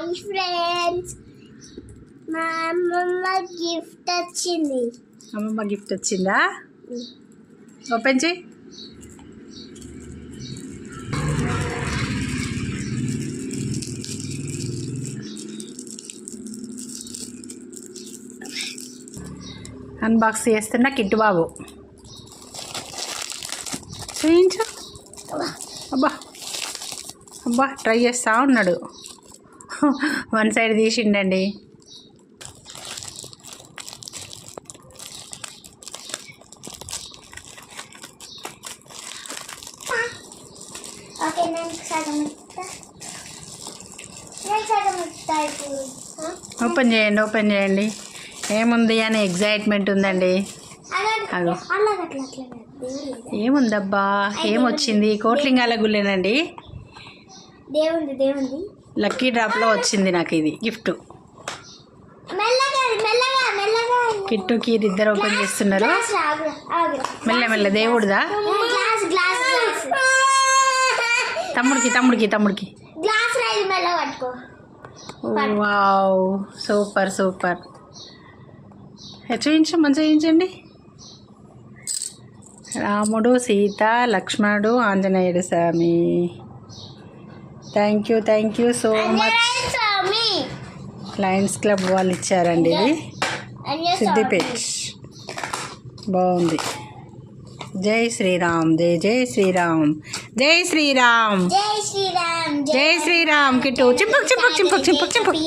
Hi friends మా అమ్మమ్మ gift వచ్చింది. అమ్మమ్మ గిఫ్ట్ వచ్చిందా? ఓపెన్ చేయి. అన్బాక్స్ చేస్తున్న కిట్టు బాబు. చేయించు. అబ్బా. అబ్బా ట్రై చేస్తూ ఉన్నాడు. వన్ సైడ్ తీసిండండి. ఓపెన్ చేయండి ఓపెన్ చేయండి. ఏముంది అని ఎగ్జైట్మెంట్ ఉందండి. అగో. ఏముందబ్బా? ఏమొచ్చింది? కోట్లింగాల గుళ్ళేనండి? దేవుంది దేవుంది. లక్కీ డ్రాప్లో వచ్చింది నాకు ఇది గిఫ్ట్. మెల్లగా కిట్టుకి ఇద్దరు ఓపెన్ చేస్తున్నారు. మెల్ల మెల్ల దేవుడిదా? తమ్ముడికి తమ్ముడికి తమ్ముడికి. వావ్. Super super. చూపించు మంచిగా చూపించండి రాముడు సీత లక్ష్మణుడు ఆంజనేయుడు స్వామి. Thank you thank you so much Lions Club వాళ్ళు ఇచ్చారండి ఇది సిద్దిపేట్ బాగుంది జై శ్రీరామ్ జై జై శ్రీరామ్ జై శ్రీరామ్ జై శ్రీరామ్ జై శ్రీరామ్ కిట్టు చింపక్ చింపక్ చింపక్ చింపక్ చింపక్